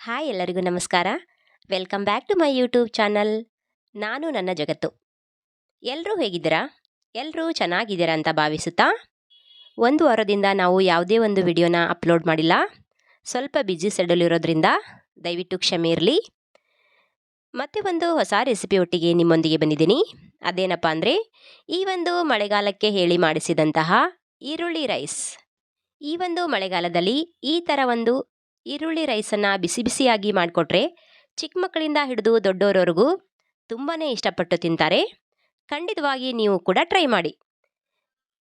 Hi ಎಲ್ಲರಿಗೂ ನಮಸ್ಕಾರ. Welcome back to my YouTube channel. ನಾನು ನನ್ನ ಜಗತ್ತು. ಎಲ್ಲರೂ ಹೇಗಿದ್ದೀರಾ? ಎಲ್ಲರೂ ಚೆನ್ನಾಗಿದ್ದೀರಾ ಅಂತ ಭಾವಿಸುತ್ತಾ? ಒಂದು ವಾರದಿಂದ ನಾವು ಯಾವುದೇ ಒಂದು ವಿಡಿಯೋನ ಅಪ್ಲೋಡ್ ಮಾಡಿಲ್ಲ. ಸ್ವಲ್ಪ ಬಿಜಿ ಸೆಡ್ಯೂಲ್ ಇರೋದ್ರಿಂದ ದಯವಿಟ್ಟು ಕ್ಷಮೆ ಇರಲಿ. ಮತ್ತೆ ಒಂದು ಹೊಸ ರೆಸಿಪಿ ಒಟ್ಟಿಗೆ ನಿಮ್ಮೊಂದಿಗೆ ಬಂದಿದ್ದೀನಿ. ಅದೇನಪ್ಪ ಅಂದರೆ, ಈ ಒಂದು ಮಳೆಗಾಲಕ್ಕೆ ಹೇಳಿ ಮಾಡಿಸಿದಂತಹ ಈರುಳ್ಳಿ ರೈಸ್ ಈ ಒಂದು ಮಳೆಗಾಲದಲ್ಲಿ ಈ ಥರ ಒಂದು ಈರುಳ್ಳಿ ರೈಸನ್ನು ಬಿಸಿ ಬಿಸಿಯಾಗಿ ಮಾಡಿಕೊಟ್ರೆ ಚಿಕ್ಕ ಮಕ್ಕಳಿಂದ ಹಿಡಿದು ದೊಡ್ಡವರವರೆಗೂ ತುಂಬಾ ಇಷ್ಟಪಟ್ಟು ತಿಂತಾರೆ. ಖಂಡಿತವಾಗಿ ನೀವು ಕೂಡ ಟ್ರೈ ಮಾಡಿ.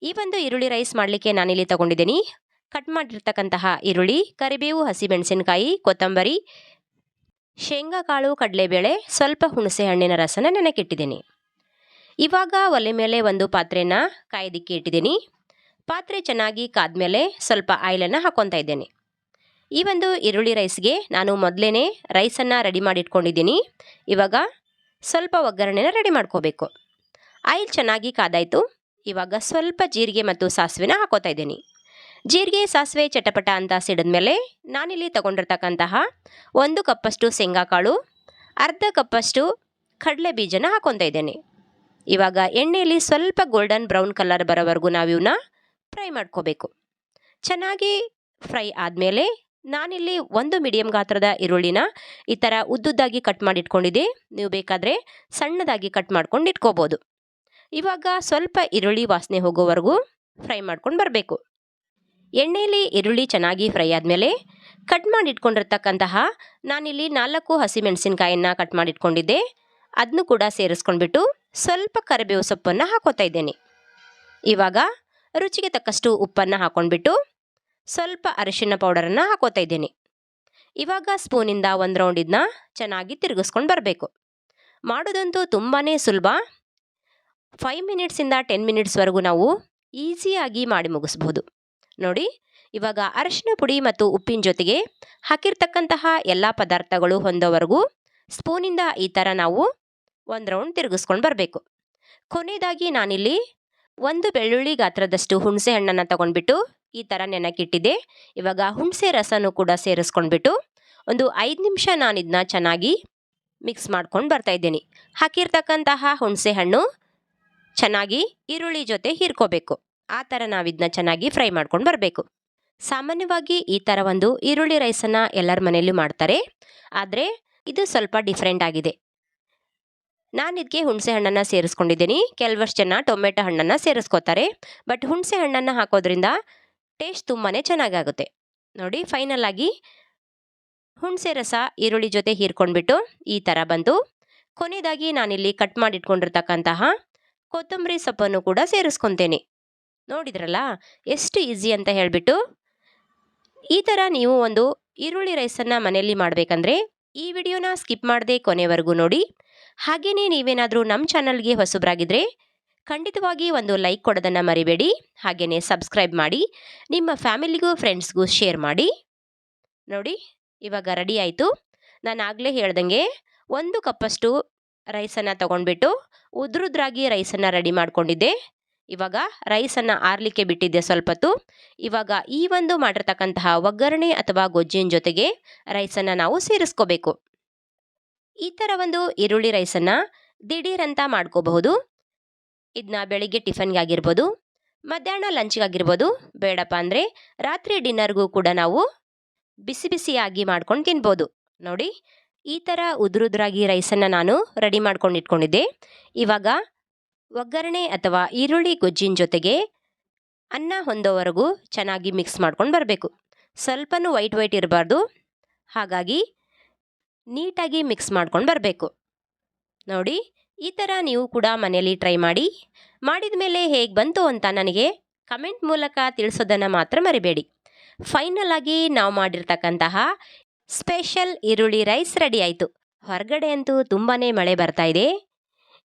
ಈ ಒಂದು ಈರುಳ್ಳಿ ರೈಸ್ ಮಾಡಲಿಕ್ಕೆ ನಾನಿಲ್ಲಿ ತಗೊಂಡಿದ್ದೀನಿ. ಕಟ್ ಮಾಡಿರ್ತಕ್ಕಂತಹ ಈರುಳ್ಳಿ, ಕರಿಬೇವು, ಹಸಿಮೆಣಸಿನಕಾಯಿ, ಕೊತ್ತಂಬರಿ, ಶೇಂಗಾ ಕಾಳು, ಕಡಲೆಬೇಳೆ, ಸ್ವಲ್ಪ ಹುಣಸೆ ಹಣ್ಣಿನ ರಸನ ನೆನಕಿಟ್ಟಿದ್ದೀನಿ ಇವಾಗ ಒಲೆ ಮೇಲೆ ಒಂದು ಪಾತ್ರೆನ ಕಾಯ್ದಿಕ್ಕೆ ಇಟ್ಟಿದ್ದೀನಿ. ಪಾತ್ರೆ ಚೆನ್ನಾಗಿ ಕಾದ್ಮೇಲೆ ಸ್ವಲ್ಪ ಆಯಿಲನ್ನು ಹಾಕ್ಕೊತಾ ಇದ್ದೇನೆ. ಈ ಒಂದು ಈರುಳ್ಳಿ ರೈಸ್ಗೆ ನಾನು ಮೊದಲೇ ರೈಸನ್ನು ರೆಡಿ ಮಾಡಿ ಇಟ್ಕೊಂಡಿದ್ದೀನಿ ಇವಾಗ ಸ್ವಲ್ಪ ಒಗ್ಗರಣೆನ ರೆಡಿ ಮಾಡ್ಕೋಬೇಕು. ಆಯಿಲ್ ಚೆನ್ನಾಗಿ ಕಾದಾಯಿತು. ಇವಾಗ ಸ್ವಲ್ಪ ಜೀರಿಗೆ ಮತ್ತು ಸಾಸಿವೆನ ಹಾಕೋತಾ ಇದ್ದೀನಿ. ಜೀರಿಗೆ, ಸಾಸಿವೆ, ಚಟಪಟ ಅಂತ ಸಿಡಿದ್ಮೇಲೆ ನಾನಿಲ್ಲಿ ತಗೊಂಡಿರ್ತಕ್ಕಂತಹ ಒಂದು ಕಪ್ಪಷ್ಟು ಶೇಂಗಾಕಾಳು, ಅರ್ಧ ಕಪ್ಪಷ್ಟು ಕಡಲೆ ಬೀಜನ ಹಾಕೊತಾ ಇದ್ದೇನೆ. ಇವಾಗ ಎಣ್ಣೆಯಲ್ಲಿ ಸ್ವಲ್ಪ ಗೋಲ್ಡನ್ ಬ್ರೌನ್ ಕಲರ್ ಬರೋವರೆಗೂ ನಾವು ಇವನ್ನ ಫ್ರೈ ಮಾಡ್ಕೋಬೇಕು. ಚೆನ್ನಾಗಿ ಫ್ರೈ ಆದಮೇಲೆ ನಾನಿಲ್ಲಿ ಒಂದು ಮೀಡಿಯಂ ಗಾತ್ರದ ಈರುಳ್ಳಿನ ಈ ಥರ ಉದ್ದುದ್ದಾಗಿ ಕಟ್ ಮಾಡಿಟ್ಕೊಂಡಿದ್ದೆ. ನೀವು ಬೇಕಾದರೆ ಸಣ್ಣದಾಗಿ ಕಟ್ ಮಾಡ್ಕೊಂಡು ಇಟ್ಕೋಬೋದು. ಇವಾಗ ಸ್ವಲ್ಪ ಈರುಳ್ಳಿ ವಾಸನೆ ಹೋಗೋವರೆಗೂ ಫ್ರೈ ಮಾಡ್ಕೊಂಡು ಬರಬೇಕು. ಎಣ್ಣೆಯಲ್ಲಿ ಈರುಳ್ಳಿ ಚೆನ್ನಾಗಿ ಫ್ರೈ ಆದಮೇಲೆ ಕಟ್ ಮಾಡಿ ಇಟ್ಕೊಂಡಿರ್ತಕ್ಕಂತಹ ನಾನಿಲ್ಲಿ ನಾಲ್ಕು ಹಸಿಮೆಣಸಿನ್ಕಾಯನ್ನು ಕಟ್ ಮಾಡಿಟ್ಕೊಂಡಿದ್ದೆ. ಅದನ್ನು ಕೂಡ ಸೇರಿಸ್ಕೊಂಡ್ಬಿಟ್ಟು ಸ್ವಲ್ಪ ಕರಿಬೇವು ಸೊಪ್ಪನ್ನು ಹಾಕೋತಾ ಇದ್ದೇನೆ. ಇವಾಗ ರುಚಿಗೆ ತಕ್ಕಷ್ಟು ಉಪ್ಪನ್ನು ಹಾಕ್ಕೊಂಡ್ಬಿಟ್ಟು ಸ್ವಲ್ಪ ಅರಿಶಿಣ ಪೌಡರನ್ನು ಹಾಕೋತಾ ಇದ್ದೀನಿ. ಇವಾಗ ಸ್ಪೂನಿಂದ ಒಂದು ರೌಂಡ್ ಇದನ್ನ ಚೆನ್ನಾಗಿ ತಿರುಗಿಸ್ಕೊಂಡು ಬರಬೇಕು. ಮಾಡೋದಂತೂ ತುಂಬಾ ಸುಲಭ. ಫೈವ್ ಮಿನಿಟ್ಸಿಂದ ಟೆನ್ ಮಿನಿಟ್ಸ್ವರೆಗೂ ನಾವು ಈಸಿಯಾಗಿ ಮಾಡಿ ಮುಗಿಸ್ಬೋದು. ನೋಡಿ, ಇವಾಗ ಅರಶಿನ ಪುಡಿ ಮತ್ತು ಉಪ್ಪಿನ ಜೊತೆಗೆ ಹಾಕಿರ್ತಕ್ಕಂತಹ ಎಲ್ಲ ಪದಾರ್ಥಗಳು ಹೊಂದೋವರೆಗೂ ಸ್ಪೂನಿಂದ ಈ ಥರ ನಾವು ಒಂದು ರೌಂಡ್ ತಿರುಗಿಸ್ಕೊಂಡು ಬರಬೇಕು. ಕೊನೆಯದಾಗಿ ನಾನಿಲ್ಲಿ ಒಂದು ಬೆಳ್ಳುಳ್ಳಿ ಗಾತ್ರದಷ್ಟು ಹುಣಸೆ ಹಣ್ಣನ್ನು ತಗೊಂಡ್ಬಿಟ್ಟು ಈ ಥರ ನೆನಕಿಟ್ಟಿದ್ದೆ ಇವಾಗ ಹುಣಸೆ ರಸನೂ ಕೂಡ ಸೇರಿಸ್ಕೊಂಡ್ಬಿಟ್ಟು ಒಂದು ಐದು ನಿಮಿಷ ನಾನು ಇದನ್ನ ಚೆನ್ನಾಗಿ ಮಿಕ್ಸ್ ಮಾಡ್ಕೊಂಡು ಬರ್ತಾ ಇದ್ದೀನಿ. ಹಾಕಿರ್ತಕ್ಕಂತಹ ಹುಣಸೆ ಹಣ್ಣು ಚೆನ್ನಾಗಿ ಈರುಳ್ಳಿ ಜೊತೆ ಹೀರ್ಕೋಬೇಕು. ಆ ಥರ ನಾವು ಇದನ್ನ ಚೆನ್ನಾಗಿ ಫ್ರೈ ಮಾಡ್ಕೊಂಡು ಬರಬೇಕು. ಸಾಮಾನ್ಯವಾಗಿ ಈ ಥರ ಒಂದು ಈರುಳ್ಳಿ ರೈಸನ್ನು ಎಲ್ಲರ ಮನೆಯಲ್ಲೂ ಮಾಡ್ತಾರೆ. ಆದರೆ ಇದು ಸ್ವಲ್ಪ ಡಿಫ್ರೆಂಟ್ ಆಗಿದೆ. ನಾನು ಇದಕ್ಕೆ ಹುಣಸೆ ಹಣ್ಣನ್ನು ಸೇರಿಸ್ಕೊಂಡಿದ್ದೀನಿ. ಕೆಲವಷ್ಟು ಜನ ಟೊಮೆಟೊ ಹಣ್ಣನ್ನು ಸೇರಿಸ್ಕೋತಾರೆ. ಬಟ್ ಹುಣಸೆ ಹಣ್ಣನ್ನು ಹಾಕೋದ್ರಿಂದ ಟೇಸ್ಟ್ ತುಂಬಾ ಚೆನ್ನಾಗಾಗುತ್ತೆ. ನೋಡಿ ಫೈನಲ್ ಆಗಿ ಹುಣಸೆ ರಸ, ಈರುಳ್ಳಿ ಜೊತೆ ಹೀರ್ಕೊಂಡ್ಬಿಟ್ಟು ಈ ಥರ ಬಂತು ಕೊನೆಯದಾಗಿ ನಾನಿಲ್ಲಿ ಕಟ್ ಮಾಡಿಟ್ಕೊಂಡಿರ್ತಕ್ಕಂತಹ ಕೊತ್ತಂಬರಿ ಸೊಪ್ಪನ್ನು ಕೂಡ ಸೇರಿಸ್ಕೊತೇನೆ. ನೋಡಿದ್ರಲ್ಲ, ಎಷ್ಟು ಈಸಿ ಅಂತ ಹೇಳಿಬಿಟ್ಟು ಈ ಥರ ನೀವು ಒಂದು ಈರುಳ್ಳಿ ರೈಸನ್ನು ಮನೆಯಲ್ಲಿ ಮಾಡಬೇಕಂದ್ರೆ ಈ ವಿಡಿಯೋನ ಸ್ಕಿಪ್ ಮಾಡದೆ ಕೊನೆವರೆಗೂ ನೋಡಿ. ಹಾಗೆಯೇ ನೀವೇನಾದರೂ ನಮ್ಮ ಚಾನಲ್ಗೆ ಹೊಸಬ್ರಾಗಿದ್ದರೆ ಖಂಡಿತವಾಗಿ ಒಂದು ಲೈಕ್ ಕೊಡೋದನ್ನು ಮರಿಬೇಡಿ. ಹಾಗೆಯೇ ಸಬ್ಸ್ಕ್ರೈಬ್ ಮಾಡಿ, ನಿಮ್ಮ ಫ್ಯಾಮಿಲಿಗೂ ಫ್ರೆಂಡ್ಸ್ಗೂ ಶೇರ್ ಮಾಡಿ. ನೋಡಿ, ಇವಾಗ ರೆಡಿ ಆಯಿತು. ನಾನು ಆಗಲೇ ಹೇಳ್ದಂಗೆ ಒಂದು ಕಪ್ಪಷ್ಟು ರೈಸನ್ನು ತೊಗೊಂಡ್ಬಿಟ್ಟು ಉದ್ರುದ್ರಾಗಿ ರೈಸನ್ನು ರೆಡಿ ಮಾಡಿಕೊಂಡಿದ್ದೆ. ಇವಾಗ ರೈಸನ್ನು ಆರಲಿಕ್ಕೆ ಬಿಟ್ಟಿದ್ದೆ ಸ್ವಲ್ಪ ಹೊತ್ತು ಇವಾಗ ಈ ಒಂದು ಮಾಡಿರ್ತಕ್ಕಂತಹ ಒಗ್ಗರಣೆ ಅಥವಾ ಗೊಜ್ಜಿನ ಜೊತೆಗೆ ರೈಸನ್ನು ನಾವು ಸೇರಿಸ್ಕೋಬೇಕು. ಈ ಥರ ಒಂದು ಈರುಳ್ಳಿ ರೈಸನ್ನು ದಿಢೀರಂತ ಮಾಡ್ಕೋಬಹುದು. ಇದನ್ನ ಬೆಳಿಗ್ಗೆ ಟಿಫನ್ಗೆ ಆಗಿರ್ಬೋದು ಮಧ್ಯಾಹ್ನ ಲಂಚ್ಗಾಗಿರ್ಬೋದು, ಬೇಡಪ್ಪ ಅಂದರೆ ರಾತ್ರಿ ಡಿನ್ನರ್ಗೂ ಕೂಡ ನಾವು ಬಿಸಿ ಬಿಸಿಯಾಗಿ ಮಾಡ್ಕೊಂಡು ತಿನ್ಬೋದು. ನೋಡಿ, ಈ ಥರ ಉದುರುದ್ರಾಗಿ ರೈಸನ್ನು ನಾನು ರೆಡಿ ಮಾಡ್ಕೊಂಡು ಇಟ್ಕೊಂಡಿದ್ದೆ. ಇವಾಗ ಒಗ್ಗರಣೆ ಅಥವಾ ಈರುಳ್ಳಿ ಗೊಜ್ಜಿನ ಜೊತೆಗೆ ಅನ್ನ ಹೊಂದೋವರೆಗೂ ಚೆನ್ನಾಗಿ ಮಿಕ್ಸ್ ಮಾಡ್ಕೊಂಡು ಬರಬೇಕು. ಸ್ವಲ್ಪನೂ ವೈಟ್ ವೈಟ್ ಇರಬಾರ್ದು. ಹಾಗಾಗಿ ನೀಟಾಗಿ ಮಿಕ್ಸ್ ಮಾಡ್ಕೊಂಡು ಬರಬೇಕು. ನೋಡಿ, ಈ ಥರ ನೀವು ಕೂಡ ಮನೆಯಲ್ಲಿ ಟ್ರೈ ಮಾಡಿ ಮಾಡಿದ ಮೇಲೆ ಹೇಗೆ ಬಂತು ಅಂತ ನನಗೆ ಕಮೆಂಟ್ ಮೂಲಕ ತಿಳಿಸೋದನ್ನು ಮಾತ್ರ ಮರಿಬೇಡಿ. ಫೈನಲ್ ಆಗಿ ನಾವು ಮಾಡಿರ್ತಕ್ಕಂತಹ ಸ್ಪೆಷಲ್ ಈರುಳ್ಳಿ ರೈಸ್ ರೆಡಿ ಆಯಿತು. ಹೊರಗಡೆ ಅಂತೂ ತುಂಬಾ ಮಳೆ ಬರ್ತಾ ಇದೆ.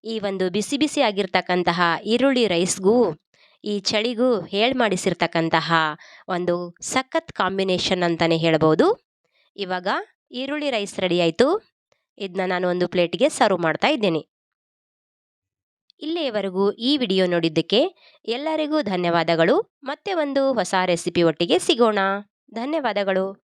ಈ ಒಂದು ಬಿಸಿ ಬಿಸಿ ಆಗಿರ್ತಕ್ಕಂತಹ ಈರುಳ್ಳಿ ರೈಸ್ಗೂ ಈ ಚಳಿಗೂ ಹೇಳಿ ಮಾಡಿಸಿರ್ತಕ್ಕಂತಹ ಒಂದು ಸಖತ್ ಕಾಂಬಿನೇಷನ್ ಅಂತಲೇ ಹೇಳ್ಬೋದು. ಇವಾಗ ಈರುಳ್ಳಿ ರೈಸ್ ರೆಡಿ ಆಯಿತು. ಇದನ್ನ ನಾನು ಒಂದು ಪ್ಲೇಟಿಗೆ ಸರ್ವ್ ಮಾಡ್ತಾ ಇದ್ದೇನೆ. ಇಲ್ಲಿಯವರೆಗೂ ಈ ವಿಡಿಯೋ ನೋಡಿದ್ದಕ್ಕೆ ಎಲ್ಲರಿಗೂ ಧನ್ಯವಾದಗಳು. ಮತ್ತೆ ಒಂದು ಹೊಸ ರೆಸಿಪಿ ಒಟ್ಟಿಗೆ ಸಿಗೋಣ. ಧನ್ಯವಾದಗಳು.